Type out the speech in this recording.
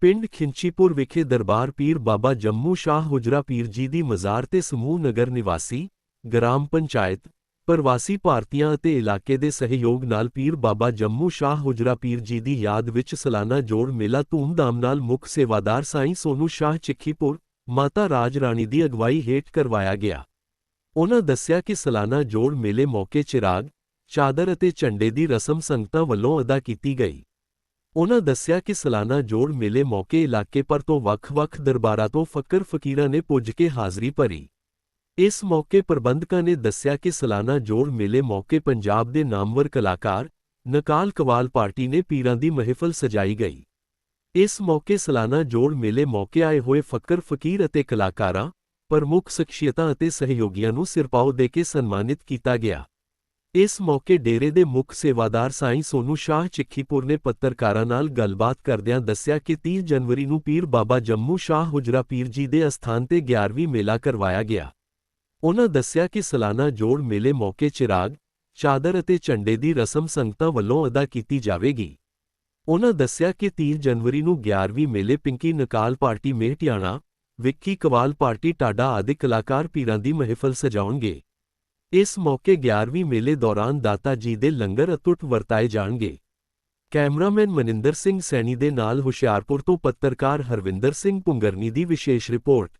ਪਿੰਡ ਖਿੰਚੀਪੁਰ ਵਿਖੇ ਦਰਬਾਰ ਪੀਰ ਬਾਬਾ ਜੰਮੂ ਸ਼ਾਹ ਹੁਜਰਾ ਪੀਰ ਜੀ ਦੀ ਮਜ਼ਾਰ ਤੇ ਸਮੂਹ ਨਗਰ ਨਿਵਾਸੀ, ਗ੍ਰਾਮ ਪੰਚਾਇਤ, ਪ੍ਰਵਾਸੀ ਭਾਰਤੀਆਂ ਅਤੇ ਇਲਾਕੇ ਦੇ ਸਹਿਯੋਗ ਨਾਲ ਪੀਰ ਬਾਬਾ ਜੰਮੂ ਸ਼ਾਹ ਹੁਜਰਾ ਪੀਰ ਜੀ ਦੀ ਯਾਦ ਵਿੱਚ ਸਾਲਾਨਾ ਜੋੜ ਮੇਲਾ ਧੂਮਧਾਮ ਨਾਲ ਮੁੱਖ ਸੇਵਾਦਾਰ ਸਾਈਂ ਸੋਨੂ ਸ਼ਾਹ ਚਿੱਖੀਪੁਰ, ਮਾਤਾ ਰਾਜ ਰਾਣੀ ਦੀ ਅਗਵਾਈ ਹੇਠ ਕਰਵਾਇਆ ਗਿਆ। ਉਹਨਾਂ ਦੱਸਿਆ ਕਿ ਸਾਲਾਨਾ ਜੋੜ ਮੇਲੇ ਮੌਕੇ ਚਿਰਾਗ, ਚਾਦਰ ਅਤੇ ਝੰਡੇ ਦੀ ਰਸਮ ਸੰਗਤਾਂ ਵੱਲੋਂ ਅਦਾ ਕੀਤੀ ਗਈ। ਉਨ੍ਹਾਂ ਦੱਸਿਆ ਕਿ ਸਾਲਾਨਾ ਜੋੜ ਮੇਲੇ ਮੌਕੇ ਇਲਾਕੇ ਪਰ ਤੋਂ ਵੱਖ-ਵੱਖ ਦਰਬਾਰਾਂ ਤੋਂ ਫਕਰ ਫਕੀਰਾਂ ਨੇ ਪੁੱਜ ਕੇ ਹਾਜ਼ਰੀ ਭਰੀ। ਇਸ ਮੌਕੇ ਪ੍ਰਬੰਧਕਾਂ ਨੇ ਦੱਸਿਆ ਕਿ ਸਾਲਾਨਾ ਜੋੜ ਮੇਲੇ ਮੌਕੇ ਪੰਜਾਬ ਦੇ ਨਾਮਵਰ ਕਲਾਕਾਰ ਨਕਾਲ ਕਵਾਲ ਪਾਰਟੀ ਨੇ ਪੀਰਾਂ ਦੀ ਮਹਿਫਲ ਸਜਾਈ ਗਈ। ਇਸ ਮੌਕੇ ਸਾਲਾਨਾ ਜੋੜ ਮੇਲੇ ਮੌਕੇ ਆਏ ਹੋਏ ਫਕਰ ਫਕੀਰ ਅਤੇ ਕਲਾਕਾਰਾਂ, ਪ੍ਰਮੁੱਖ ਸ਼ਖਸੀਅਤਾਂ ਅਤੇ ਸਹਿਯੋਗੀਆਂ ਨੂੰ ਸਿਰਪਾਓ ਦੇ ਕੇ ਸਨਮਾਨਿਤ ਕੀਤਾ ਗਿਆ। ਇਸ ਮੌਕੇ ਡੇਰੇ ਦੇ ਮੁੱਖ ਸੇਵਾਦਾਰ ਸਾਈਂ ਸੋਨੂ ਸ਼ਾਹ ਚਿੱਖੀਪੁਰ ਨੇ ਪੱਤਰਕਾਰਾਂ ਨਾਲ ਗੱਲਬਾਤ ਕਰਦਿਆਂ ਦੱਸਿਆ ਕਿ 30 ਜਨਵਰੀ ਨੂੰ ਪੀਰ ਬਾਬਾ ਜੰਮੂ ਸ਼ਾਹ ਹੁਜਰਾ ਪੀਰ ਜੀ ਦੇ ਅਸਥਾਨ ਤੇ 11ਵੀਂ ਮੇਲਾ ਕਰਵਾਇਆ ਗਿਆ। ਉਨ੍ਹਾਂ ਦੱਸਿਆ ਕਿ ਸਾਲਾਨਾ ਜੋੜ ਮੇਲੇ ਮੌਕੇ ਚਿਰਾਗ ਚਾਦਰ ਅਤੇ ਝੰਡੇ ਦੀ ਰਸਮ ਸੰਗਤਾਂ ਵੱਲੋਂ ਅਦਾ ਕੀਤੀ ਜਾਵੇਗੀ। ਉਨ੍ਹਾਂ ਦੱਸਿਆ ਕਿ 30 ਜਨਵਰੀ ਨੂੰ 11ਵੀਂ ਮੇਲੇ ਪਿੰਕੀ ਨਕਾਲ ਪਾਰਟੀ ਮੇਹਟਿਆਣਾ, ਵਿੱਕੀ ਕਵਾਲ ਪਾਰਟੀ, ਟਾਡਾ ਆਦਿ ਕਲਾਕਾਰ ਪੀਰਾਂ ਦੀ ਮਹਿਫਲ ਸਜਾਉਣਗੇ। ਇਸ ਮੌਕੇ 11ਵੀਂ ਮੇਲੇ ਦੌਰਾਨ ਦਾਤਾ ਜੀ ਦੇ ਲੰਗਰ ਅਤੁੱਟ ਵਰਤਾਏ ਜਾਣਗੇ। ਕੈਮਰਾਮੈਨ ਮਨਿੰਦਰ ਸਿੰਘ ਸੈਣੀ ਦੇ ਨਾਲ ਹੁਸ਼ਿਆਰਪੁਰ ਤੋਂ ਪੱਤਰਕਾਰ ਹਰਵਿੰਦਰ ਸਿੰਘ ਪੁੰਗਰਨੀ ਦੀ ਵਿਸ਼ੇਸ਼ ਰਿਪੋਰਟ।